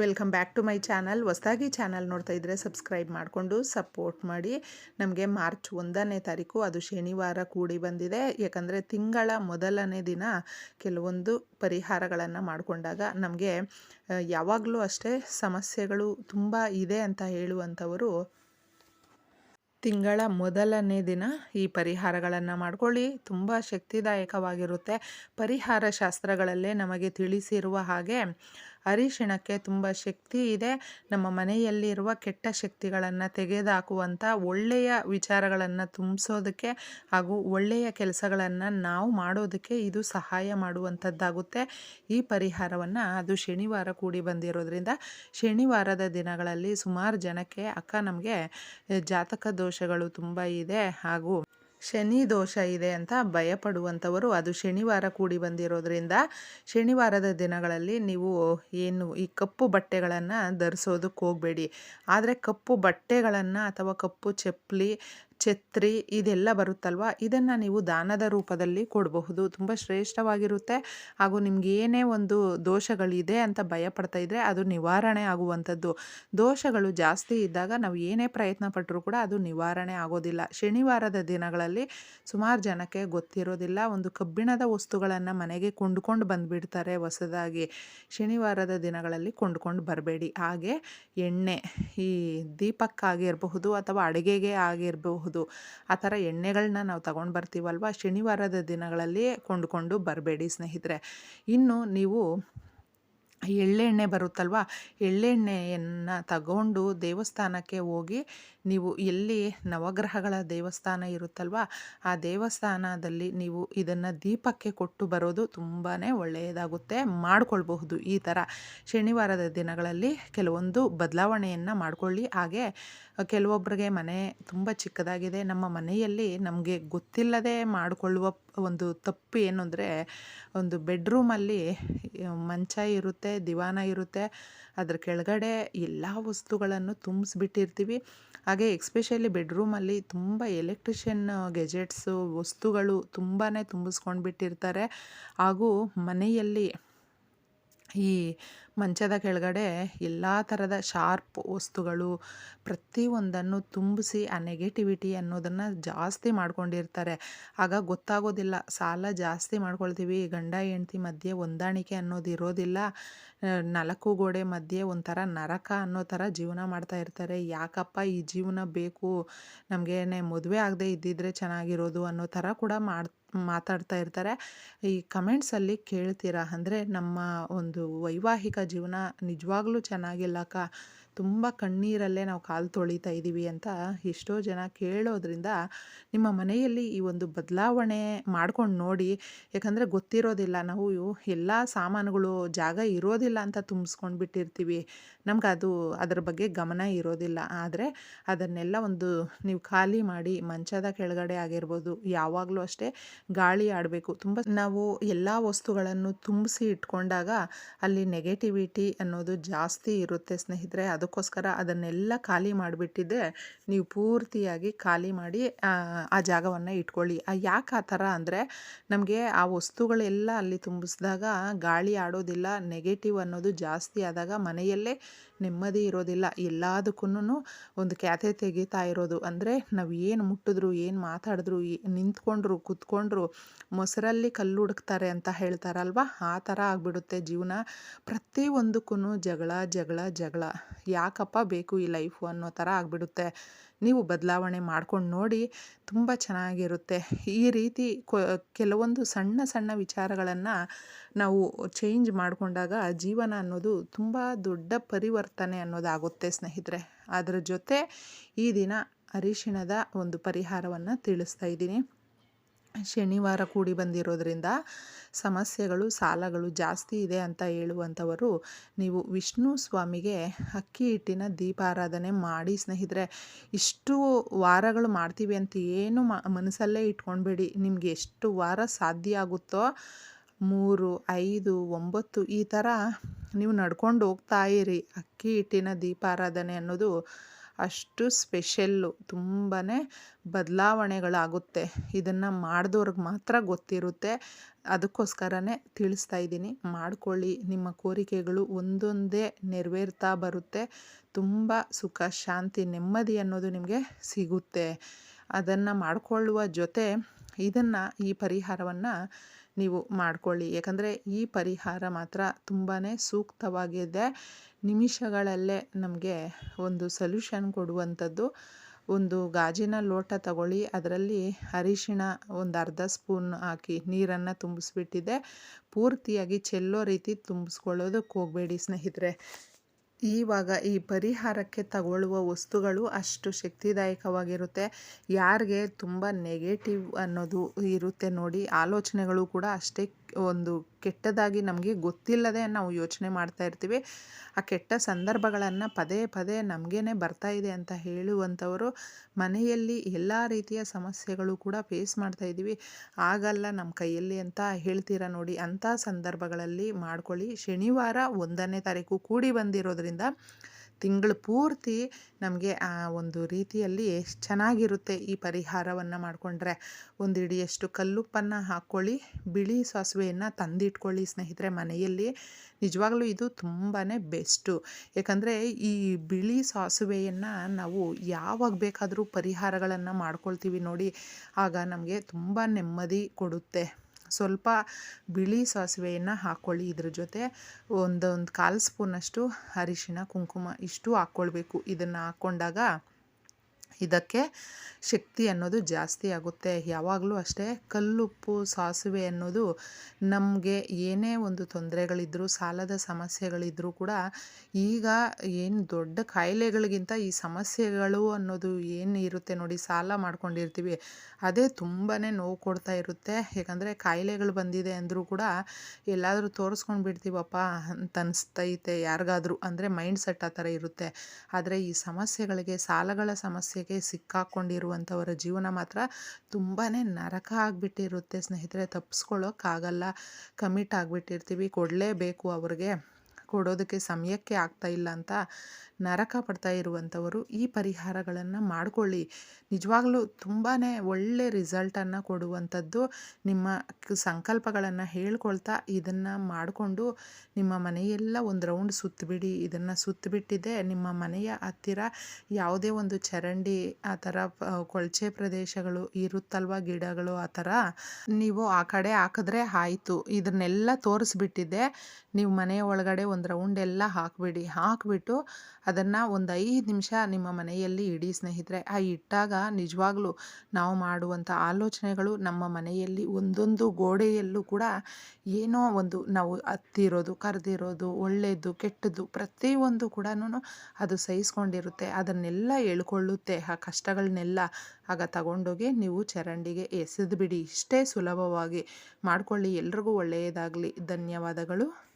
Welcome back to my channel. ಹೊಸದಾಗಿ channel ನೋಡ್ತಾ ಇದ್ದರೆ ಸಬ್ಸ್ಕ್ರೈಬ್ ಮಾಡಿಕೊಂಡು ಸಪೋರ್ಟ್ ಮಾಡಿ. ನಮಗೆ ಮಾರ್ಚ್ ಒಂದನೇ ತಾರೀಕು, ಅದು ಶನಿವಾರ ಕೂಡಿ ಬಂದಿದೆ. ಯಾಕಂದರೆ ತಿಂಗಳ ಮೊದಲನೇ ದಿನ ಕೆಲವೊಂದು ಪರಿಹಾರಗಳನ್ನು ಮಾಡಿಕೊಂಡಾಗ ನಮಗೆ ಯಾವಾಗಲೂ ಅಷ್ಟೇ ಸಮಸ್ಯೆಗಳು ತುಂಬ ಇದೆ ಅಂತ ಹೇಳುವಂಥವರು ತಿಂಗಳ ಮೊದಲನೇ ದಿನ ಈ ಪರಿಹಾರಗಳನ್ನು ಮಾಡ್ಕೊಳ್ಳಿ. ತುಂಬ ಶಕ್ತಿದಾಯಕವಾಗಿರುತ್ತೆ. ಪರಿಹಾರ ಶಾಸ್ತ್ರಗಳಲ್ಲೇ ನಮಗೆ ತಿಳಿಸಿರುವ ಹಾಗೆ ಅರಿಶಿಣಕ್ಕೆ ತುಂಬ ಶಕ್ತಿ ಇದೆ. ನಮ್ಮ ಮನೆಯಲ್ಲಿರುವ ಕೆಟ್ಟ ಶಕ್ತಿಗಳನ್ನು ತೆಗೆದುಹಾಕುವಂಥ ಒಳ್ಳೆಯ ವಿಚಾರಗಳನ್ನು ತುಂಬಿಸೋದಕ್ಕೆ ಹಾಗೂ ಒಳ್ಳೆಯ ಕೆಲಸಗಳನ್ನು ನಾವು ಮಾಡೋದಕ್ಕೆ ಇದು ಸಹಾಯ ಮಾಡುವಂಥದ್ದಾಗುತ್ತೆ ಈ ಪರಿಹಾರವನ್ನು ಅದು ಶನಿವಾರ ಕೂಡಿ ಬಂದಿರೋದ್ರಿಂದ ಶನಿವಾರದ ದಿನಗಳಲ್ಲಿ ಸುಮಾರು ಜನಕ್ಕೆ ಅಕ್ಕ ನಮಗೆ ಜಾತಕ ದೋಷಗಳು ತುಂಬ ಇದೆ ಹಾಗೂ ಶನಿ ದೋಷ ಇದೆ ಅಂತ ಭಯಪಡುವಂಥವರು ಅದು ಶನಿವಾರ ಕೂಡಿ ಬಂದಿರೋದ್ರಿಂದ ಶನಿವಾರದ ದಿನಗಳಲ್ಲಿ ನೀವು ಏನು ಈ ಕಪ್ಪು ಬಟ್ಟೆಗಳನ್ನು ಧರಿಸೋದಕ್ಕೆ ಹೋಗಬೇಡಿ. ಆದರೆ ಕಪ್ಪು ಬಟ್ಟೆಗಳನ್ನು ಅಥವಾ ಕಪ್ಪು ಚಪ್ಪಲಿ ಛತ್ರಿ ಇದೆಲ್ಲ ಬರುತ್ತಲ್ವ? ಇದನ್ನು ನೀವು ದಾನದ ರೂಪದಲ್ಲಿ ಕೊಡಬಹುದು. ತುಂಬ ಶ್ರೇಷ್ಠವಾಗಿರುತ್ತೆ. ಹಾಗೂ ನಿಮ್ಗೆ ಏನೇ ಒಂದು ದೋಷಗಳಿದೆ ಅಂತ ಭಯಪಡ್ತಾ ಇದ್ದರೆ ಅದು ನಿವಾರಣೆ ಆಗುವಂಥದ್ದು. ದೋಷಗಳು ಜಾಸ್ತಿ ಇದ್ದಾಗ ನಾವು ಏನೇ ಪ್ರಯತ್ನ ಪಟ್ಟರೂ ಕೂಡ ಅದು ನಿವಾರಣೆ ಆಗೋದಿಲ್ಲ. ಶನಿವಾರದ ದಿನಗಳಲ್ಲಿ ಸುಮಾರು ಜನಕ್ಕೆ ಗೊತ್ತಿರೋದಿಲ್ಲ. ಒಂದು ಕಬ್ಬಿಣದ ವಸ್ತುಗಳನ್ನು ಮನೆಗೆ ಕೊಂಡ್ಕೊಂಡು ಬಂದುಬಿಡ್ತಾರೆ ಹೊಸದಾಗಿ. ಶನಿವಾರದ ದಿನಗಳಲ್ಲಿ ಕೊಂಡ್ಕೊಂಡು ಬರಬೇಡಿ. ಹಾಗೆ ಎಣ್ಣೆ ಈ ದೀಪಕ್ಕಾಗಿರಬಹುದು ಅಥವಾ ಅಡುಗೆಗೆ ಆಗಿರಬಹುದು ಆ ಥರ ಎಣ್ಣೆಗಳನ್ನ ನಾವು ತಗೊಂಡು ಬರ್ತೀವಲ್ವ? ಶನಿವಾರದ ದಿನಗಳಲ್ಲಿ ಕೊಂಡುಕೊಂಡು ಬರಬೇಡಿ ಸ್ನೇಹಿತರೆ. ಇನ್ನು ನೀವು ಎಳ್ಳೆಣ್ಣೆ ಬರುತ್ತಲ್ವ? ಎಳ್ಳೆಣ್ಣೆಯನ್ನು ತಗೊಂಡು ದೇವಸ್ಥಾನಕ್ಕೆ ಹೋಗಿ ನೀವು ಎಲ್ಲಿ ನವಗ್ರಹಗಳ ದೇವಸ್ಥಾನ ಇರುತ್ತಲ್ವ? ಆ ದೇವಸ್ಥಾನದಲ್ಲಿ ನೀವು ಇದನ್ನು ದೀಪಕ್ಕೆ ಕೊಟ್ಟು ಬರೋದು ತುಂಬಾ ಒಳ್ಳೆಯದಾಗುತ್ತೆ. ಮಾಡಿಕೊಳ್ಬಹುದು ಈ ಥರ. ಶನಿವಾರದ ದಿನಗಳಲ್ಲಿ ಕೆಲವೊಂದು ಬದಲಾವಣೆಯನ್ನು ಮಾಡಿಕೊಳ್ಳಿ. ಹಾಗೆ ಕೆಲವೊಬ್ಬರಿಗೆ ಮನೆ ತುಂಬ ಚಿಕ್ಕದಾಗಿದೆ. ನಮ್ಮ ಮನೆಯಲ್ಲಿ ನಮಗೆ ಗೊತ್ತಿಲ್ಲದೆ ಮಾಡಿಕೊಳ್ಳುವ ಒಂದು ತಪ್ಪು ಏನು ಅಂದರೆ, ಒಂದು ಬೆಡ್ರೂಮಲ್ಲಿ ಮಂಚ ಇರುತ್ತೆ, ದಿವಾನ ಇರುತ್ತೆ. ಅದ್ರ ಕೆಳಗಡೆ ಎಲ್ಲ ವಸ್ತುಗಳನ್ನು ತುಂಬಿಸ್ಬಿಟ್ಟಿರ್ತೀವಿ. ಹಾಗೆ ಎಕ್ಸ್ಪೆಷಲಿ ಬೆಡ್ರೂಮಲ್ಲಿ ತುಂಬ ಎಲೆಕ್ಟ್ರಿಷಿಯನ್ ಗೆಜೆಟ್ಸು ವಸ್ತುಗಳು ತುಂಬಾ ತುಂಬಿಸ್ಕೊಂಡು ಬಿಟ್ಟಿರ್ತಾರೆ ಹಾಗೂ ಮನೆಯಲ್ಲಿ ಈ ಮಂಚದ ಕೆಳಗಡೆ ಎಲ್ಲ ಥರದ ಶಾರ್ಪ್ ವಸ್ತುಗಳು ಪ್ರತಿಯೊಂದನ್ನು ತುಂಬಿಸಿ ಆ ನೆಗೆಟಿವಿಟಿ ಅನ್ನೋದನ್ನು ಜಾಸ್ತಿ ಮಾಡ್ಕೊಂಡಿರ್ತಾರೆ. ಆಗ ಗೊತ್ತಾಗೋದಿಲ್ಲ, ಸಾಲ ಜಾಸ್ತಿ ಮಾಡ್ಕೊಳ್ತೀವಿ, ಗಂಡ, ಹೆಂಡತಿ ಮಧ್ಯೆ ಹೊಂದಾಣಿಕೆ ಅನ್ನೋದು ಇರೋದಿಲ್ಲ ನಾಲ್ಕು ಗೋಡೆ ಮಧ್ಯೆ ಒಂಥರ ನರಕ ಅನ್ನೋ ಥರ ಜೀವನ ಮಾಡ್ತಾ ಇರ್ತಾರೆ. ಯಾಕಪ್ಪ ಈ ಜೀವನ ಬೇಕು? ನಮಗೇನೆ ಮದುವೆ ಆಗದೆ ಇದ್ದಿದ್ರೆ ಚೆನ್ನಾಗಿರೋದು ಅನ್ನೋ ಥರ ಕೂಡ ಮಾಡಿ ಮಾತಾಡ್ತಾ ಇರ್ತಾರೆ. ಈ ಕಮೆಂಟ್ಸಲ್ಲಿ ಕೇಳ್ತೀರಾ? ಅಂದರೆ ನಮ್ಮ ಒಂದು ವೈವಾಹಿಕ ಜೀವನ ನಿಜವಾಗ್ಲೂ ಚೆನ್ನಾಗಿಲ್ಲಕ್ಕ. ತುಂಬ ಕಣ್ಣೀರಲ್ಲೇ ನಾವು ಕಾಲು ತೊಳಿತಾ ಇದ್ದೀವಿ ಅಂತ ಎಷ್ಟೋ ಜನ ಕೇಳೋದ್ರಿಂದ ನಿಮ್ಮ ಮನೆಯಲ್ಲಿ ಈ ಒಂದು ಬದಲಾವಣೆ ಮಾಡ್ಕೊಂಡು ನೋಡಿ, ಯಾಕಂದರೆ ಗೊತ್ತಿರೋದಿಲ್ಲ, ನಾವು ಎಲ್ಲ ಸಾಮಾನುಗಳು ಜಾಗ ಇರೋದಿಲ್ಲ ಅಂತ ತುಂಬಿಸ್ಕೊಂಡು ಬಿಟ್ಟಿರ್ತೀವಿ. ನಮ್ಗೆ ಅದು ಅದರ ಬಗ್ಗೆ ಗಮನ ಇರೋದಿಲ್ಲ. ಆದರೆ ಅದನ್ನೆಲ್ಲ ಒಂದು ನೀವು ಖಾಲಿ ಮಾಡಿ ಮಂಚದ ಕೆಳಗಡೆ ಆಗಿರ್ಬೋದು, ಯಾವಾಗಲೂ ಅಷ್ಟೇ ಗಾಳಿ ಆಡಬೇಕು. ತುಂಬ ನಾವು ಎಲ್ಲ ವಸ್ತುಗಳನ್ನು ತುಂಬಿಸಿ ಇಟ್ಕೊಂಡಾಗ ಅಲ್ಲಿ ನೆಗೆಟಿವಿಟಿ ಅನ್ನೋದು ಜಾಸ್ತಿ ಇರುತ್ತೆ ಸ್ನೇಹಿತರೆ. ಅದಕ್ಕೋಸ್ಕರ ಅದನ್ನೆಲ್ಲ ಖಾಲಿ ಮಾಡಿಬಿಟ್ಟಿದ್ದೆ ನೀವು ಪೂರ್ತಿಯಾಗಿ ಖಾಲಿ ಮಾಡಿ, ಆ ಜಾಗವನ್ನು ಇಟ್ಕೊಳ್ಳಿ. ಯಾಕೆ ಆ ಥರ ಅಂದರೆ ನಮಗೆ ಆ ವಸ್ತುಗಳೆಲ್ಲ ಅಲ್ಲಿ ತುಂಬಿಸಿದಾಗ ಗಾಳಿ ಆಡೋದಿಲ್ಲ ನೆಗೆಟಿವ್ ಅನ್ನೋದು ಜಾಸ್ತಿ ಆದಾಗ ಮನೆಯಲ್ಲೇ ನೆಮ್ಮದಿ ಇರೋದಿಲ್ಲ. ಎಲ್ಲದಕ್ಕೂ ಒಂದು ಕ್ಯಾತೆ ತೆಗಿತಾ ಇರೋದು. ಅಂದರೆ ನಾವು ಏನು ಮುಟ್ಟಿದ್ರು, ಏನು ಮಾತಾಡಿದ್ರು ನಿಂತ್ಕೊಂಡ್ರು, ಕುತ್ಕೊಂಡ್ರು, ಮೊಸರಲ್ಲಿ ಕಲ್ಲು ಹುಡುಕ್ತಾರೆ ಅಂತ ಹೇಳ್ತಾರಲ್ವ? ಆ ಥರ ಆಗಿಬಿಡುತ್ತೆ ಜೀವನ. ಪ್ರತಿಯೊಂದಕ್ಕೂ ಜಗಳ ಜಗಳ ಜಗಳ. ಯಾಕಪ್ಪ ಬೇಕು ಈ ಲೈಫು ಅನ್ನೋ ಥರ ಆಗಿಬಿಡುತ್ತೆ. ನೀವು ಬದಲಾವಣೆ ಮಾಡ್ಕೊಂಡು ನೋಡಿ ತುಂಬ ಚೆನ್ನಾಗಿರುತ್ತೆ. ಈ ರೀತಿ ಕೆಲವೊಂದು ಸಣ್ಣ ಸಣ್ಣ ವಿಚಾರಗಳನ್ನು ನಾವು ಚೇಂಜ್ ಮಾಡಿಕೊಂಡಾಗ ಜೀವನ ಅನ್ನೋದು ತುಂಬ ದೊಡ್ಡ ಪರಿವರ್ತನೆ ಅನ್ನೋದಾಗುತ್ತೆ ಸ್ನೇಹಿತರೆ. ಅದರ ಜೊತೆ ಈ ದಿನ ಅರಿಶಿಣದ ಒಂದು ಪರಿಹಾರವನ್ನು ತಿಳಿಸ್ತಾ ಇದ್ದೀನಿ. ಶನಿವಾರ ಕೂಡಿ ಬಂದಿರೋದ್ರಿಂದ ಸಮಸ್ಯೆಗಳು, ಸಾಲಗಳು ಜಾಸ್ತಿ ಇದೆ ಅಂತ ಹೇಳುವಂಥವರು, ನೀವು ವಿಷ್ಣು ಸ್ವಾಮಿಗೆ ಅಕ್ಕಿ ಹಿಟ್ಟಿನ ದೀಪಾರಾಧನೆ ಮಾಡಿ ಸ್ನೇಹಿತರೆ. ಇಷ್ಟು ವಾರಗಳು ಮಾಡ್ತೀವಿ ಅಂತ ಏನು ಮನಸ್ಸಲ್ಲೇ ಇಟ್ಕೊಳ್ಬೇಡಿ. ನಿಮಗೆ ಎಷ್ಟು ವಾರ ಸಾಧ್ಯ ಆಗುತ್ತೋ, ಮೂರು, ಐದು, ಒಂಬತ್ತು ಈ ಥರ ನೀವು ನಡ್ಕೊಂಡು ಹೋಗ್ತಾ ಇರಿ. ಅಕ್ಕಿ ಹಿಟ್ಟಿನ ದೀಪಾರಾಧನೆ ಅನ್ನೋದು ಅಷ್ಟು ಸ್ಪೆಷಲ್ಲು ತುಂಬಾ ಬದಲಾವಣೆಗಳಾಗುತ್ತೆ. ಇದನ್ನು ಮಾಡಿದವ್ರಿಗೆ ಮಾತ್ರ ಗೊತ್ತಿರುತ್ತೆ. ಅದಕ್ಕೋಸ್ಕರನೇ ತಿಳಿಸ್ತಾ ಇದ್ದೀನಿ. ಮಾಡಿಕೊಳ್ಳಿ. ನಿಮ್ಮ ಕೋರಿಕೆಗಳು ಒಂದೊಂದೇ ನೆರವೇರ್ತಾ ಬರುತ್ತೆ. ತುಂಬ ಸುಖ, ಶಾಂತಿ, ನೆಮ್ಮದಿ ಅನ್ನೋದು ನಿಮಗೆ ಸಿಗುತ್ತೆ. ಅದನ್ನು ಮಾಡಿಕೊಳ್ಳುವ ಜೊತೆ ಇದನ್ನು, ಈ ಪರಿಹಾರವನ್ನು ನೀವು ಮಾಡಿಕೊಳ್ಳಿ. ಯಾಕಂದರೆ ಈ ಪರಿಹಾರ ಮಾತ್ರ ತುಂಬಾ ಸೂಕ್ತವಾಗಿದೆ. ನಿಮಿಷಗಳಲ್ಲೇ ನಮಗೆ ಒಂದು ಸೊಲ್ಯೂಷನ್ ಕೊಡುವಂಥದ್ದು. ಒಂದು ಗಾಜಿನ ಲೋಟ ತಗೊಳ್ಳಿ, ಅದರಲ್ಲಿ ಅರಿಶಿಣ ಒಂದು ಅರ್ಧ ಸ್ಪೂನ್ ಹಾಕಿ ನೀರನ್ನು ತುಂಬಿಸ್ಬಿಟ್ಟಿದೆ. ಪೂರ್ತಿಯಾಗಿ ಚೆಲ್ಲೋ ರೀತಿ ತುಂಬಿಸ್ಕೊಳ್ಳೋದಕ್ಕೆ ಹೋಗಬೇಡಿ ಸ್ನೇಹಿತರೆ. ಇವಾಗ ಈ ಪರಿಹಾರಕ್ಕೆ ತಗೊಳ್ಳುವ ವಸ್ತುಗಳು ಅಷ್ಟು ಶಕ್ತಿದಾಯಕವಾಗಿರುತ್ತೆ. ಯಾರಿಗೆ ತುಂಬ ನೆಗೆಟಿವ್ ಅನ್ನೋದು ಇರುತ್ತೆ ನೋಡಿ, ಆಲೋಚನೆಗಳು ಕೂಡ ಅಷ್ಟೇ ಒಂದು ಕೆಟ್ಟದಾಗಿ ನಮಗೆ ಗೊತ್ತಿಲ್ಲದೆ ನಾವು ಯೋಚನೆ ಮಾಡ್ತಾ ಇರ್ತೀವಿ. ಆ ಕೆಟ್ಟ ಸಂದರ್ಭಗಳನ್ನು ಪದೇ ಪದೇ ನಮಗೇನೆ ಬರ್ತಾ ಇದೆ ಅಂತ ಹೇಳುವಂಥವರು ಮನೆಯಲ್ಲಿ ಎಲ್ಲ ರೀತಿಯ ಸಮಸ್ಯೆಗಳು ಕೂಡ ಫೇಸ್ ಮಾಡ್ತಾ ಇದ್ದೀವಿ. ಆಗಲ್ಲ ನಮ್ಮ ಕೈಯಲ್ಲಿ ಅಂತ ಹೇಳ್ತೀರಾ ನೋಡಿ, ಅಂಥ ಸಂದರ್ಭಗಳಲ್ಲಿ ಮಾಡ್ಕೊಳ್ಳಿ. ಶನಿವಾರ ಒಂದನೇ ತಾರೀಕು ಕೂಡಿ ಬಂದಿರೋದ್ರಿಂದ ತಿಂಗಳು ಪೂರ್ತಿ ನಮಗೆ ಆ ಒಂದು ರೀತಿಯಲ್ಲಿ ಚೆನ್ನಾಗಿರುತ್ತೆ ಈ ಪರಿಹಾರವನ್ನು ಮಾಡಿಕೊಂಡ್ರೆ. ಒಂದು ಹಿಡಿಯಷ್ಟು ಕಲ್ಲುಪ್ಪನ್ನು ಹಾಕ್ಕೊಳ್ಳಿ, ಬಿಳಿ ಸಾಸಿವೆಯನ್ನು ತಂದಿಟ್ಕೊಳ್ಳಿ ಸ್ನೇಹಿತರೆ ಮನೆಯಲ್ಲಿ. ನಿಜವಾಗ್ಲೂ ಇದು ತುಂಬಾ ಬೆಸ್ಟು. ಯಾಕಂದರೆ ಈ ಬಿಳಿ ಸಾಸಿವೆಯನ್ನು ನಾವು ಯಾವಾಗ ಬೇಕಾದರೂ ಪರಿಹಾರಗಳನ್ನು ಮಾಡ್ಕೊಳ್ತೀವಿ ನೋಡಿ, ಆಗ ನಮಗೆ ತುಂಬ ನೆಮ್ಮದಿ ಕೊಡುತ್ತೆ. ಸ್ವಲ್ಪ ಬಿಳಿ ಸಾಸಿವೆಯನ್ನು ಹಾಕ್ಕೊಳ್ಳಿ ಇದ್ರ ಜೊತೆ. ಒಂದೊಂದು ಕಾಲು ಸ್ಪೂನಷ್ಟು ಅರಿಶಿನ ಕುಂಕುಮ ಇಷ್ಟು ಹಾಕ್ಕೊಳ್ಬೇಕು. ಇದನ್ನು ಹಾಕ್ಕೊಂಡಾಗ ಇದಕ್ಕೆ ಶಕ್ತಿ ಅನ್ನೋದು ಜಾಸ್ತಿ ಆಗುತ್ತೆ. ಯಾವಾಗಲೂ ಅಷ್ಟೇ ಕಲ್ಲುಪ್ಪು, ಸಾಸಿವೆ ಅನ್ನೋದು ನಮಗೆ ಏನೇ ಒಂದು ತೊಂದರೆಗಳಿದ್ದರೂ ಸಾಲದ ಸಮಸ್ಯೆಗಳಿದ್ದರೂ ಕೂಡ ಈಗ ಏನು ದೊಡ್ಡ ಕಾಯಿಲೆಗಳಿಗಿಂತ ಈ ಸಮಸ್ಯೆಗಳು ಅನ್ನೋದು ಏನು ಇರುತ್ತೆ ನೋಡಿ, ಸಾಲ ಮಾಡ್ಕೊಂಡಿರ್ತೀವಿ. ಅದೇ ತುಂಬಾ ನೋವು ಕೊಡ್ತಾ ಇರುತ್ತೆ. ಯಾಕಂದರೆ ಕಾಯಿಲೆಗಳು ಬಂದಿದೆ ಅಂದರೂ ಕೂಡ ಎಲ್ಲಾದರೂ ತೋರಿಸ್ಕೊಂಡು ಬಿಡ್ತೀವಪ್ಪ ಅಂತ ಅನಿಸ್ತೈತೆ ಯಾರಿಗಾದರೂ. ಅಂದರೆ ಮೈಂಡ್ ಸೆಟ್ ಆ ಥರ ಇರುತ್ತೆ. ಆದರೆ ಈ ಸಮಸ್ಯೆಗಳಿಗೆ, ಸಾಲಗಳ ಸಮಸ್ಯೆಗೆ ಸಿಕ್ಕಾಕೊಂಡಿರುವಂಥವರ ಜೀವನ ಮಾತ್ರ ತುಂಬಾ ನರಕ ಆಗಿಬಿಟ್ಟಿರುತ್ತೆ ಸ್ನೇಹಿತರೆ. ತಪ್ಪಿಸ್ಕೊಳ್ಳೋಕ್ಕಾಗಲ್ಲ ಕಮಿಟ್ ಆಗಿಬಿಟ್ಟಿರ್ತೀವಿ. ಕೊಡಲೇಬೇಕು ಅವ್ರಿಗೆ. ಕೊಡೋದಕ್ಕೆ ಸಮಯಕ್ಕೆ ಆಗ್ತಾ ಇಲ್ಲ ಅಂತ ನರಕ ಪಡ್ತಾ ಇರುವಂಥವರು ಈ ಪರಿಹಾರಗಳನ್ನು ಮಾಡಿಕೊಳ್ಳಿ. ನಿಜವಾಗ್ಲೂ ತುಂಬಾ ಒಳ್ಳೆ ರಿಸಲ್ಟನ್ನು ಕೊಡುವಂಥದ್ದು ನಿಮ್ಮ ಸಂಕಲ್ಪಗಳನ್ನು ಹೇಳ್ಕೊಳ್ತಾ ಇದನ್ನು ಮಾಡಿಕೊಂಡು ನಿಮ್ಮ ಮನೆಯೆಲ್ಲ ಒಂದು ರೌಂಡ್ ಸುತ್ತಿಬಿಡಿ ಇದನ್ನು ಸುತ್ತಿಬಿಟ್ಟಿದೆ ನಿಮ್ಮ ಮನೆಯ ಹತ್ತಿರ ಯಾವುದೇ ಒಂದು ಚರಂಡಿ, ಆ ಥರ ಕೊಳಚೆ ಪ್ರದೇಶಗಳು, ಇರುತ್ತಲ್ವ ಗಿಡಗಳು, ಆ ಥರ ನೀವು ಆ ಕಡೆ ಹಾಕಿದ್ರೆ ಆಯಿತು. ಇದನ್ನೆಲ್ಲ ತೋರಿಸ್ಬಿಟ್ಟಿದ್ದೆ ನೀವು ಮನೆಯ ಒಳಗಡೆ ಒಂದು ರೌಂಡ್ ಎಲ್ಲ ಹಾಕಿಬಿಡಿ. ಹಾಕಿಬಿಟ್ಟು ಅದನ್ನು ಒಂದು ಐದು ನಿಮಿಷ ನಿಮ್ಮ ಮನೆಯಲ್ಲಿ ಇಡಿ ಸ್ನೇಹಿತರೆ. ಆ ಇಟ್ಟಾಗ ನಿಜವಾಗ್ಲೂ ನಾವು ಮಾಡುವಂಥ ಆಲೋಚನೆಗಳು ನಮ್ಮ ಮನೆಯಲ್ಲಿ ಒಂದೊಂದು ಗೋಡೆಯಲ್ಲೂ ಕೂಡ ಏನೋ ಒಂದು ನಾವು ಹತ್ತಿರೋದು, ಕರೆದಿರೋದು ಒಳ್ಳೆಯದು ಕೆಟ್ಟದ್ದು ಪ್ರತಿಯೊಂದು ಕೂಡ ಅದು ಸಹಿಸ್ಕೊಂಡಿರುತ್ತೆ. ಅದನ್ನೆಲ್ಲ ಎಳ್ಕೊಳ್ಳುತ್ತೆ ಆ ಕಷ್ಟಗಳನ್ನೆಲ್ಲ ಆಗ ತಗೊಂಡೋಗಿ ನೀವು ಚರಂಡಿಗೆ ಎಸೆದು ಬಿಡಿ ಇಷ್ಟೇ ಸುಲಭವಾಗಿ ಮಾಡ್ಕೊಳ್ಳಿ. ಎಲ್ರಿಗೂ ಒಳ್ಳೆಯದಾಗಲಿ. ಧನ್ಯವಾದಗಳು.